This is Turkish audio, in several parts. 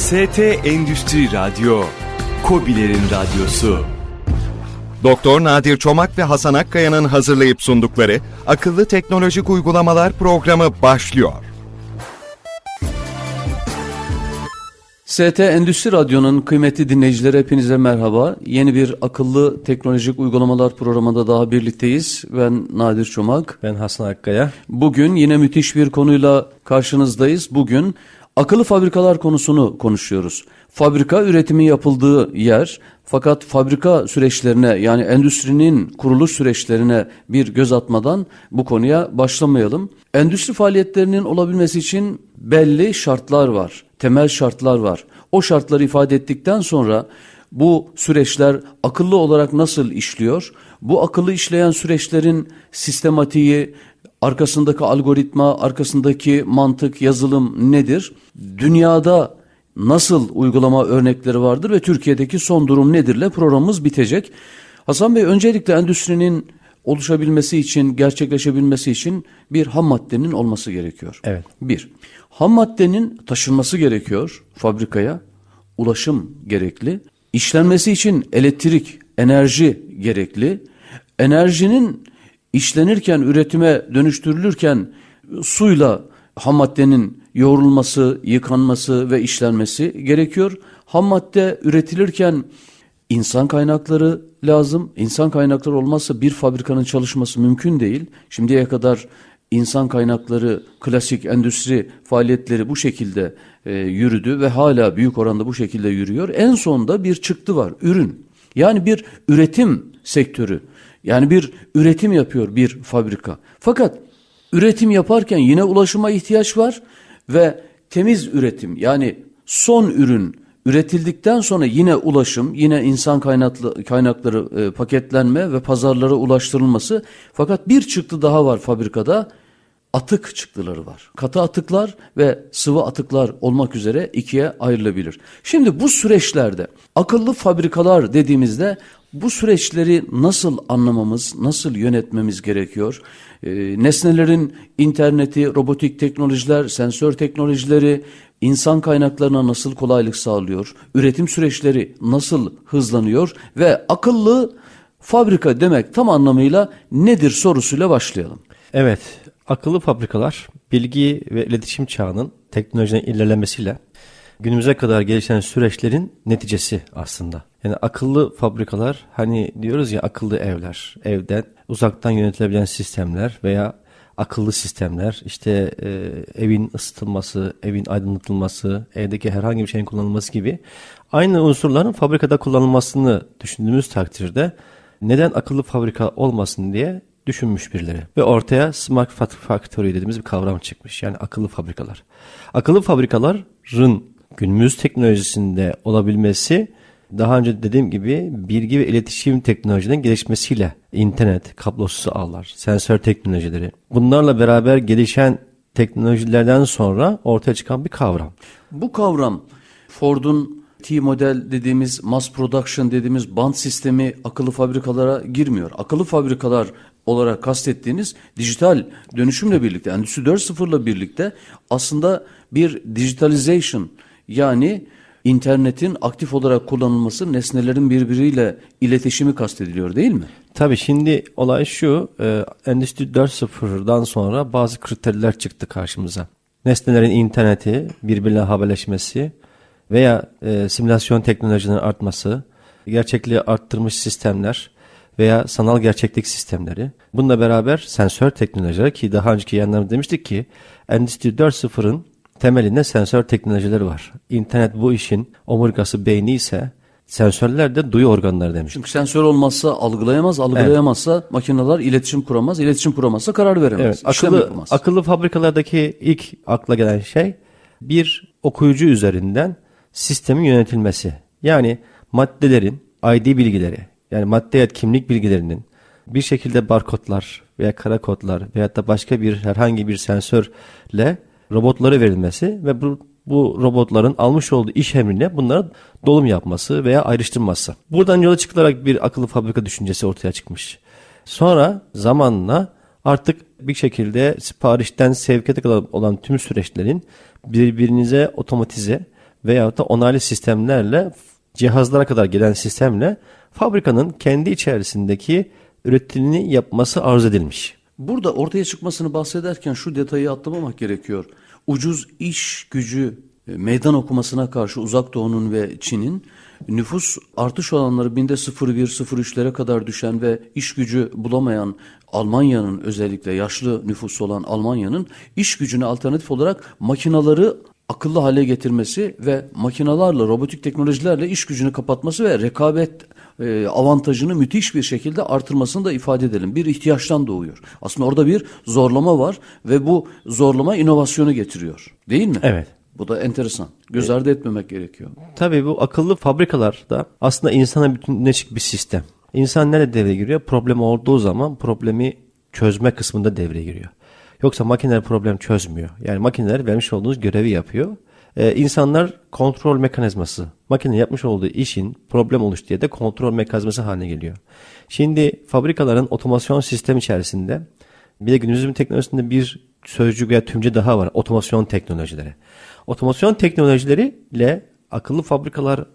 ST Endüstri Radyo, Kobilerin Radyosu. Doktor Nadir Çomak ve Hasan Akkaya'nın hazırlayıp sundukları Akıllı Teknolojik Uygulamalar programı başlıyor. ST Endüstri Radyo'nun kıymetli dinleyicileri hepinize merhaba. Yeni bir akıllı teknolojik uygulamalar programında daha birlikteyiz. Ben Nadir Çomak. Ben Hasan Akkaya. Bugün yine müthiş bir konuyla karşınızdayız. Bugün akıllı fabrikalar konusunu konuşuyoruz. Fabrika üretimi yapıldığı yer fakat fabrika süreçlerine yani endüstrinin kuruluş süreçlerine bir göz atmadan bu konuya başlamayalım. Endüstri faaliyetlerinin olabilmesi için belli şartlar var, temel şartlar var. O şartları ifade ettikten sonra bu süreçler akıllı olarak nasıl işliyor? Bu akıllı işleyen süreçlerin sistematiği, arkasındaki algoritma, arkasındaki mantık, yazılım nedir? Dünyada nasıl uygulama örnekleri vardır ve Türkiye'deki son durum nedirle programımız bitecek. Hasan Bey öncelikle endüstrinin oluşabilmesi için, gerçekleşebilmesi için bir ham maddenin olması gerekiyor. Evet. Bir, ham maddenin taşınması gerekiyor fabrikaya, ulaşım gerekli. İşlenmesi için elektrik, enerji gerekli. Enerjinin işlenirken, üretime dönüştürülürken suyla ham maddenin yoğrulması, yıkanması ve işlenmesi gerekiyor. Ham madde üretilirken insan kaynakları lazım. İnsan kaynakları olmazsa bir fabrikanın çalışması mümkün değil. Şimdiye kadar insan kaynakları, klasik endüstri faaliyetleri bu şekilde e, yürüdü ve hala büyük oranda bu şekilde yürüyor. En sonunda bir çıktı var, ürün. Yani bir üretim sektörü. Yani bir üretim yapıyor bir fabrika. Fakat üretim yaparken yine ulaşıma ihtiyaç var ve temiz üretim yani son ürün üretildikten sonra yine ulaşım, yine insan kaynaklı, kaynakları e, paketlenme ve pazarlara ulaştırılması. Fakat bir çıktı daha var fabrikada. Atık çıktıları var. Katı atıklar ve sıvı atıklar olmak üzere ikiye ayrılabilir. Şimdi bu süreçlerde akıllı fabrikalar dediğimizde bu süreçleri nasıl anlamamız, nasıl yönetmemiz gerekiyor? Ee, nesnelerin interneti, robotik teknolojiler, sensör teknolojileri insan kaynaklarına nasıl kolaylık sağlıyor? Üretim süreçleri nasıl hızlanıyor? Ve akıllı fabrika demek tam anlamıyla nedir sorusuyla başlayalım. Evet, akıllı fabrikalar bilgi ve iletişim çağının teknolojinin ilerlemesiyle günümüze kadar gelişen süreçlerin neticesi aslında. Yani akıllı fabrikalar hani diyoruz ya akıllı evler, evden uzaktan yönetilebilen sistemler veya akıllı sistemler, işte e, evin ısıtılması, evin aydınlatılması, evdeki herhangi bir şeyin kullanılması gibi aynı unsurların fabrikada kullanılmasını düşündüğümüz takdirde neden akıllı fabrika olmasın diye düşünmüş birileri. Ve ortaya Smart Factory dediğimiz bir kavram çıkmış. Yani akıllı fabrikalar. Akıllı fabrikaların günümüz teknolojisinde olabilmesi daha önce dediğim gibi bilgi ve iletişim teknolojinin gelişmesiyle internet, kablosuz ağlar, sensör teknolojileri bunlarla beraber gelişen teknolojilerden sonra ortaya çıkan bir kavram. Bu kavram Ford'un T-model dediğimiz mass production dediğimiz band sistemi akıllı fabrikalara girmiyor. Akıllı fabrikalar olarak kastettiğiniz dijital dönüşümle birlikte Endüstri 4.0'la birlikte aslında bir digitalization yani internetin aktif olarak kullanılması nesnelerin birbiriyle iletişimi kastediliyor değil mi? Tabii şimdi olay şu e, Endüstri 4.0'dan sonra bazı kriterler çıktı karşımıza. Nesnelerin interneti, birbirine haberleşmesi veya e, simülasyon teknolojilerinin artması, gerçekliği arttırmış sistemler veya sanal gerçeklik sistemleri. Bununla beraber sensör teknolojileri ki daha önceki yanlarımda demiştik ki Endüstri 4.0'ın temelinde sensör teknolojileri var. İnternet bu işin omurgası beyni ise sensörler de duyu organları demiş. Çünkü sensör olmazsa algılayamaz, algılayamazsa evet. makineler iletişim kuramaz, iletişim kuramazsa karar veremez. Evet, akıllı, akıllı fabrikalardaki ilk akla gelen şey bir okuyucu üzerinden sistemin yönetilmesi. Yani maddelerin ID bilgileri yani madde kimlik bilgilerinin bir şekilde barkodlar veya kara kodlar veya da başka bir herhangi bir sensörle robotlara verilmesi ve bu, bu robotların almış olduğu iş emrine bunlara dolum yapması veya ayrıştırması. Buradan yola çıkılarak bir akıllı fabrika düşüncesi ortaya çıkmış. Sonra zamanla artık bir şekilde siparişten sevkiyata kadar olan tüm süreçlerin birbirinize otomatize veyahut da onaylı sistemlerle cihazlara kadar gelen sistemle fabrikanın kendi içerisindeki üretimini yapması arzu edilmiş. Burada ortaya çıkmasını bahsederken şu detayı atlamamak gerekiyor. Ucuz iş gücü e, meydan okumasına karşı Uzak Doğu'nun ve Çin'in nüfus artış oranları binde 0,1-0,3'lere kadar düşen ve iş gücü bulamayan Almanya'nın özellikle yaşlı nüfusu olan Almanya'nın iş gücüne alternatif olarak makinaları akıllı hale getirmesi ve makinalarla, robotik teknolojilerle iş gücünü kapatması ve rekabet e, avantajını müthiş bir şekilde artırmasını da ifade edelim. Bir ihtiyaçtan doğuyor. Aslında orada bir zorlama var ve bu zorlama inovasyonu getiriyor. Değil mi? Evet. Bu da enteresan. Göz ardı etmemek gerekiyor. Tabii bu akıllı fabrikalar da aslında insana bütünleşik bir sistem. İnsan nerede devreye giriyor? Problem olduğu zaman problemi çözme kısmında devreye giriyor. Yoksa makineler problem çözmüyor. Yani makineler vermiş olduğunuz görevi yapıyor. Ee, insanlar kontrol mekanizması. Makine yapmış olduğu işin problem oluş diye de kontrol mekanizması haline geliyor. Şimdi fabrikaların otomasyon sistemi içerisinde bir de günümüzün teknolojisinde bir sözcük veya tümce daha var. Otomasyon teknolojileri. Otomasyon teknolojileriyle akıllı fabrikaları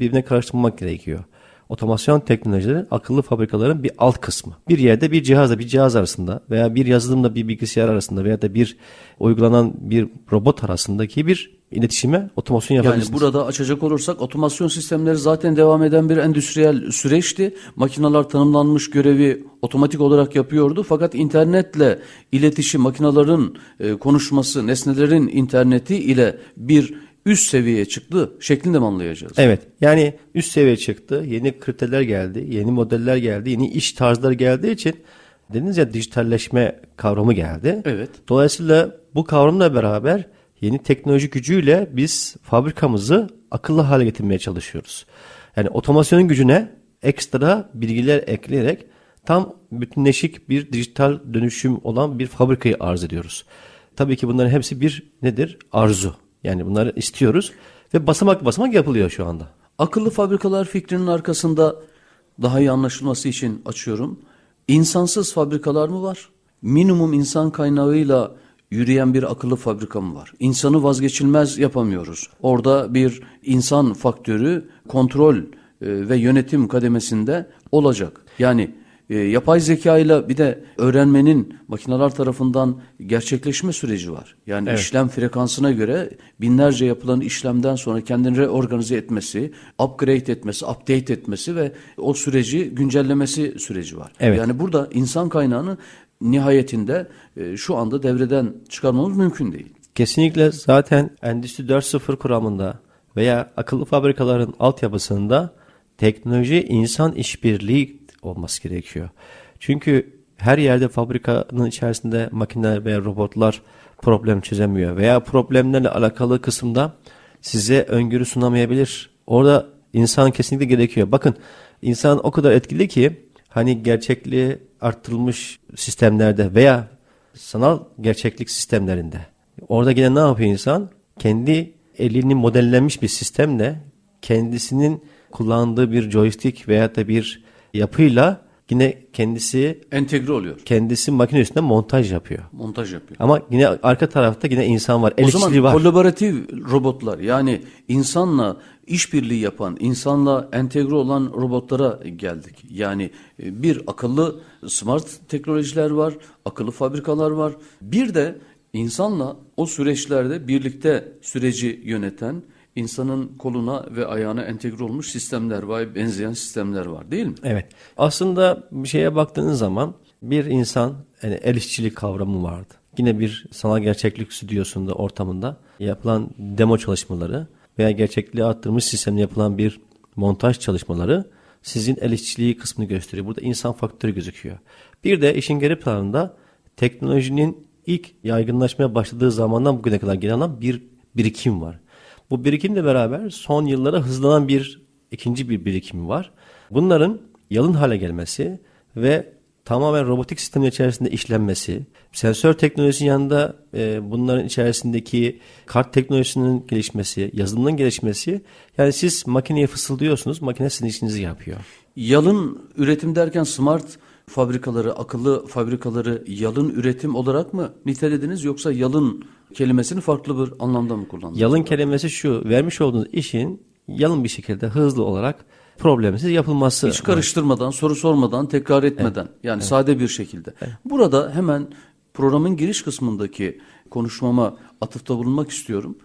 birbirine karıştırmak gerekiyor. Otomasyon teknolojileri akıllı fabrikaların bir alt kısmı. Bir yerde bir cihazla bir cihaz arasında veya bir yazılımla bir bilgisayar arasında veya da bir uygulanan bir robot arasındaki bir iletişime otomasyon Yani yapabilirsiniz. burada açacak olursak otomasyon sistemleri zaten devam eden bir endüstriyel süreçti. Makineler tanımlanmış görevi otomatik olarak yapıyordu. Fakat internetle iletişim, makinelerin e, konuşması, nesnelerin interneti ile bir üst seviyeye çıktı şeklinde mi anlayacağız? Evet. Yani üst seviye çıktı. Yeni kriterler geldi. Yeni modeller geldi. Yeni iş tarzları geldiği için dediniz ya dijitalleşme kavramı geldi. Evet. Dolayısıyla bu kavramla beraber yeni teknoloji gücüyle biz fabrikamızı akıllı hale getirmeye çalışıyoruz. Yani otomasyonun gücüne ekstra bilgiler ekleyerek tam bütünleşik bir dijital dönüşüm olan bir fabrikayı arz ediyoruz. Tabii ki bunların hepsi bir nedir? Arzu. Yani bunları istiyoruz ve basamak basamak yapılıyor şu anda. Akıllı fabrikalar fikrinin arkasında daha iyi anlaşılması için açıyorum. İnsansız fabrikalar mı var? Minimum insan kaynağıyla yürüyen bir akıllı fabrika mı var? İnsanı vazgeçilmez yapamıyoruz. Orada bir insan faktörü kontrol e, ve yönetim kademesinde olacak. Yani e, yapay zeka ile bir de öğrenmenin makineler tarafından gerçekleşme süreci var. Yani işlem frekansına göre binlerce yapılan işlemden sonra kendini reorganize etmesi, upgrade etmesi, update etmesi ve o süreci güncellemesi süreci var. Evet. Yani burada insan kaynağını nihayetinde e, şu anda devreden çıkarmamız mümkün değil. Kesinlikle zaten Endüstri 4.0 kuramında veya akıllı fabrikaların altyapısında teknoloji insan işbirliği olması gerekiyor. Çünkü her yerde fabrikanın içerisinde makineler veya robotlar problem çözemiyor veya problemlerle alakalı kısımda size öngörü sunamayabilir. Orada insan kesinlikle gerekiyor. Bakın insan o kadar etkili ki hani gerçekliği arttırılmış sistemlerde veya sanal gerçeklik sistemlerinde orada yine ne yapıyor insan? Kendi elini modellenmiş bir sistemle kendisinin kullandığı bir joystick veya da bir yapıyla yine kendisi Entegre oluyor. kendisi makine üstünde montaj yapıyor. Montaj yapıyor. Ama yine arka tarafta yine insan var. O El zaman işçiliği var. kolaboratif robotlar yani insanla işbirliği yapan, insanla entegre olan robotlara geldik. Yani e, bir akıllı smart teknolojiler var, akıllı fabrikalar var. Bir de insanla o süreçlerde birlikte süreci yöneten, insanın koluna ve ayağına entegre olmuş sistemler var, benzeyen sistemler var değil mi? Evet. Aslında bir şeye baktığınız zaman bir insan yani el işçilik kavramı vardı. Yine bir sanal gerçeklik stüdyosunda ortamında yapılan demo çalışmaları veya gerçekliği arttırmış sistemle yapılan bir montaj çalışmaları sizin el işçiliği kısmını gösteriyor. Burada insan faktörü gözüküyor. Bir de işin geri planında teknolojinin ilk yaygınlaşmaya başladığı zamandan bugüne kadar gelen bir birikim var. Bu birikimle beraber son yıllara hızlanan bir ikinci bir birikim var. Bunların yalın hale gelmesi ve tamamen robotik sistemin içerisinde işlenmesi, sensör teknolojisinin yanında e, bunların içerisindeki kart teknolojisinin gelişmesi, yazılımın gelişmesi, yani siz makineye fısıldıyorsunuz, makine sizin işinizi yapıyor. Yalın üretim derken smart fabrikaları, akıllı fabrikaları yalın üretim olarak mı nitelediniz yoksa yalın kelimesini farklı bir anlamda mı kullandınız? Yalın kelimesi şu, vermiş olduğunuz işin yalın bir şekilde hızlı olarak problemsiz yapılması. Hiç karıştırmadan, soru sormadan, tekrar etmeden yani sade bir şekilde. Burada hemen programın giriş kısmındaki konuşmama atıfta bulunmak istiyorum.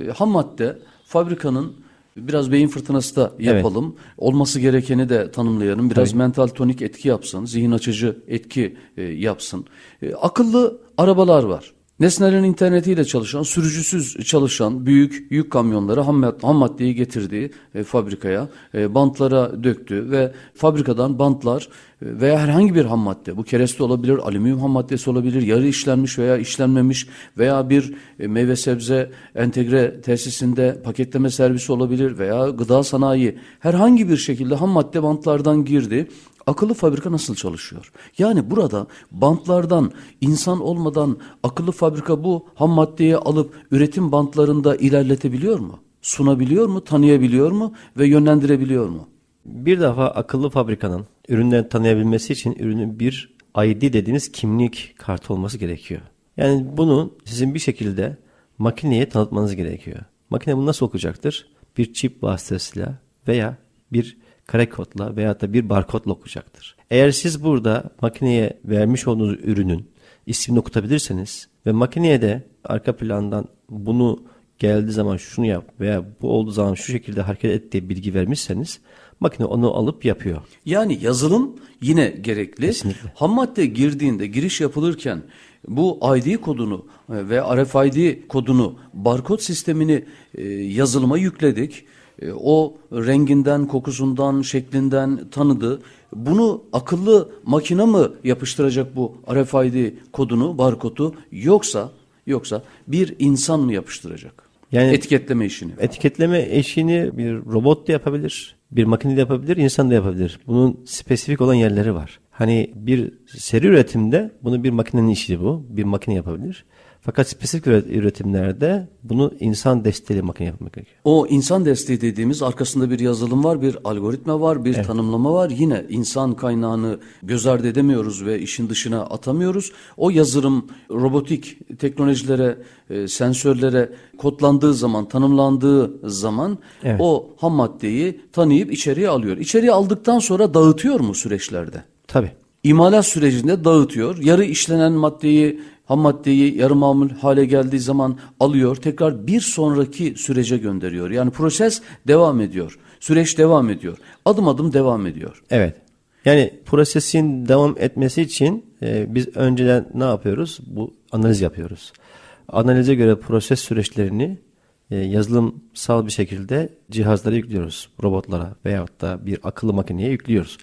E, ham madde fabrikanın biraz beyin fırtınası da yapalım. Olması gerekeni de tanımlayalım. Biraz mental tonik etki yapsın, zihin açıcı etki e, yapsın. E, akıllı arabalar var. Nesnelerin internetiyle çalışan, sürücüsüz çalışan büyük yük kamyonları ham, ham maddeyi getirdiği e, fabrikaya, e, bantlara döktü ve fabrikadan bantlar e, veya herhangi bir ham madde, bu kereste olabilir, alüminyum ham maddesi olabilir, yarı işlenmiş veya işlenmemiş veya bir e, meyve sebze entegre tesisinde paketleme servisi olabilir veya gıda sanayi herhangi bir şekilde ham madde bantlardan girdi. Akıllı fabrika nasıl çalışıyor? Yani burada bantlardan insan olmadan akıllı fabrika bu ham maddeyi alıp üretim bantlarında ilerletebiliyor mu? Sunabiliyor mu? Tanıyabiliyor mu? Ve yönlendirebiliyor mu? Bir defa akıllı fabrikanın ürünleri tanıyabilmesi için ürünün bir ID dediğiniz kimlik kartı olması gerekiyor. Yani bunu sizin bir şekilde makineye tanıtmanız gerekiyor. Makine bunu nasıl okuyacaktır? Bir çip vasıtasıyla veya bir kare kodla veya da bir barkodla okuyacaktır. Eğer siz burada makineye vermiş olduğunuz ürünün ismini okutabilirseniz ve makineye de arka plandan bunu geldiği zaman şunu yap veya bu olduğu zaman şu şekilde hareket et diye bilgi vermişseniz makine onu alıp yapıyor. Yani yazılım yine gerekli. Kesinlikle. Ham madde girdiğinde giriş yapılırken bu ID kodunu e, ve RFID kodunu barkod sistemini e, yazılıma yükledik. E, O renginden, kokusundan, şeklinden tanıdı. Bunu akıllı makine mi yapıştıracak bu RFID kodunu, barkodu yoksa yoksa bir insan mı yapıştıracak? Yani- etiketleme işini. Etiketleme eşiğini bir robot da yapabilir, bir makine de yapabilir, insan da yapabilir. Bunun spesifik olan yerleri var. Hani bir seri üretimde bunu bir makinenin işi bu. Bir makine yapabilir. Fakat spesifik üret- üretimlerde bunu insan desteğiyle makine yapmak gerekiyor. O insan desteği dediğimiz arkasında bir yazılım var, bir algoritma var, bir tanımlama var. Yine insan kaynağını göz ardı edemiyoruz ve işin dışına atamıyoruz. O yazılım robotik teknolojilere, e, sensörlere kodlandığı zaman, tanımlandığı zaman Evet. o ham maddeyi tanıyıp içeriye alıyor. İçeriye aldıktan sonra dağıtıyor mu süreçlerde? Tabii. İmalat sürecinde dağıtıyor. Yarı işlenen maddeyi, ham maddeyi yarı mamul hale geldiği zaman alıyor. Tekrar bir sonraki sürece gönderiyor. Yani proses devam ediyor. Süreç devam ediyor. Adım adım devam ediyor. Evet. Yani prosesin devam etmesi için e, biz önceden ne yapıyoruz? Bu analiz yapıyoruz. Analize göre proses süreçlerini e, yazılımsal bir şekilde cihazlara yüklüyoruz. Robotlara veyahut da bir akıllı makineye yüklüyoruz.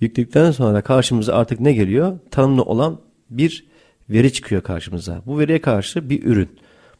Yükledikten sonra karşımıza artık ne geliyor? Tanımlı olan bir veri çıkıyor karşımıza. Bu veriye karşı bir ürün.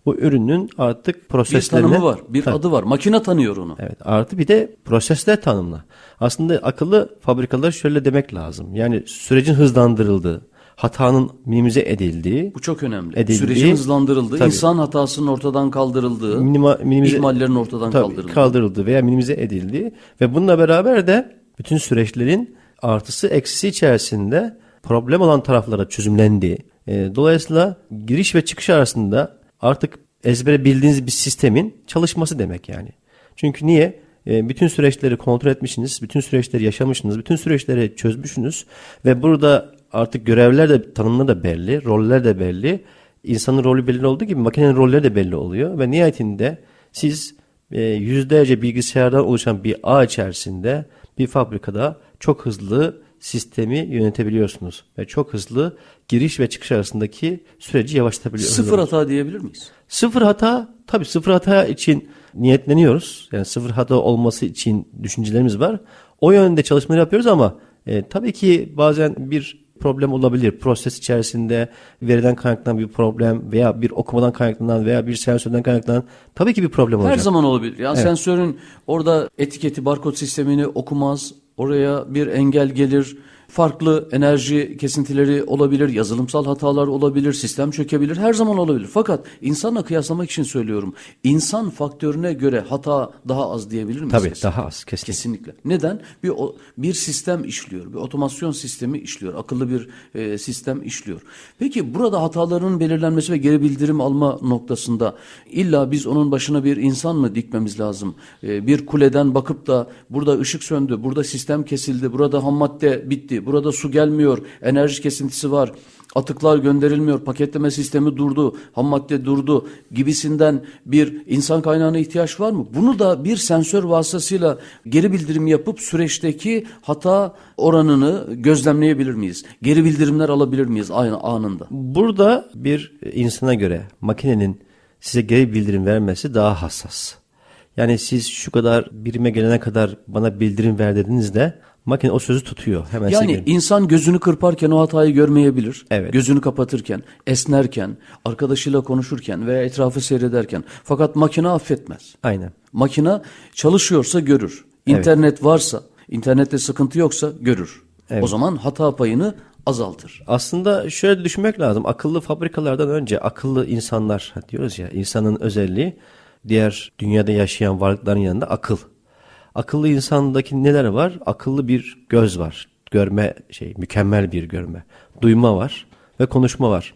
Bu ürünün artık Bir proseslerine... tanımı var, bir Tabii. adı var. Makine tanıyor onu. Evet artı bir de prosesler tanımla. Aslında akıllı fabrikalar şöyle demek lazım. Yani sürecin hızlandırıldığı, hatanın minimize edildiği, Bu çok önemli. Edildiği- Sürecin hızlandırıldığı, Tabii. insan hatasının ortadan kaldırıldığı, minima, minimize ihmallerin ortadan Tabii, kaldırıldığı. kaldırıldığı veya minimize edildiği ve bununla beraber de bütün süreçlerin artısı eksisi içerisinde problem olan taraflara çözümlendiği. E, dolayısıyla giriş ve çıkış arasında artık ezbere bildiğiniz bir sistemin çalışması demek yani. Çünkü niye? E, bütün süreçleri kontrol etmişsiniz, bütün süreçleri yaşamışsınız, bütün süreçleri çözmüşsünüz ve burada artık görevler de tanımları da belli, roller de belli. İnsanın rolü belli olduğu gibi makinenin rolleri de belli oluyor ve nihayetinde siz e, yüzlerce bilgisayardan oluşan bir ağ içerisinde bir fabrikada çok hızlı sistemi yönetebiliyorsunuz ve çok hızlı giriş ve çıkış arasındaki süreci yavaşlatabiliyorsunuz. Sıfır hata diyebilir miyiz? Sıfır hata tabii sıfır hata için niyetleniyoruz. Yani sıfır hata olması için düşüncelerimiz var. O yönde çalışmalar yapıyoruz ama e, tabii ki bazen bir problem olabilir. Proses içerisinde veriden kaynaklanan bir problem veya bir okumadan kaynaklanan veya bir sensörden kaynaklanan tabii ki bir problem olacak. Her zaman olabilir. Yani sensörün orada etiketi, barkod sistemini okumaz. Oraya bir engel gelir. Farklı enerji kesintileri olabilir, yazılımsal hatalar olabilir, sistem çökebilir, her zaman olabilir. Fakat insanla kıyaslamak için söylüyorum. İnsan faktörüne göre hata daha az diyebilir miyiz? Tabii daha az kesinlikle. Kesinlikle. Neden? Bir bir sistem işliyor, bir otomasyon sistemi işliyor, akıllı bir e, sistem işliyor. Peki burada hataların belirlenmesi ve geri bildirim alma noktasında illa biz onun başına bir insan mı dikmemiz lazım? E, bir kuleden bakıp da burada ışık söndü, burada sistem kesildi, burada ham madde bitti, burada su gelmiyor, enerji kesintisi var. Atıklar gönderilmiyor, paketleme sistemi durdu, ham madde durdu gibisinden bir insan kaynağına ihtiyaç var mı? Bunu da bir sensör vasıtasıyla geri bildirim yapıp süreçteki hata oranını gözlemleyebilir miyiz? Geri bildirimler alabilir miyiz aynı anında? Burada bir insana göre makinenin size geri bildirim vermesi daha hassas. Yani siz şu kadar birime gelene kadar bana bildirim ver dediğinizde makine o sözü tutuyor. Hemen size Yani geri- insan gözünü kırparken o hatayı görmeyebilir. Evet. Gözünü kapatırken, esnerken, arkadaşıyla konuşurken veya etrafı seyrederken. Fakat makine affetmez. Aynen. Makine çalışıyorsa görür. İnternet varsa, internette sıkıntı yoksa görür. O zaman hata payını azaltır. Aslında şöyle düşünmek lazım. Akıllı fabrikalardan önce akıllı insanlar diyoruz ya insanın özelliği diğer dünyada yaşayan varlıkların yanında akıl. Akıllı insandaki neler var? Akıllı bir göz var. Görme şey mükemmel bir görme. Duyma var ve konuşma var.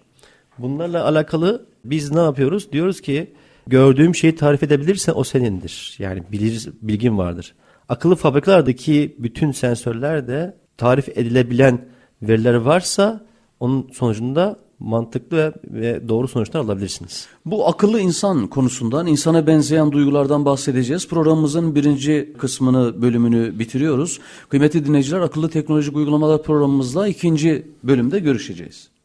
Bunlarla alakalı biz ne yapıyoruz? Diyoruz ki gördüğüm şeyi tarif edebilirsen o senindir. Yani bilir, bilgin vardır. Akıllı fabrikalardaki bütün sensörler de tarif edilebilen veriler varsa onun sonucunda mantıklı ve, doğru sonuçlar alabilirsiniz. Bu akıllı insan konusundan, insana benzeyen duygulardan bahsedeceğiz. Programımızın birinci kısmını, bölümünü bitiriyoruz. Kıymetli dinleyiciler, akıllı teknolojik uygulamalar programımızla ikinci bölümde görüşeceğiz.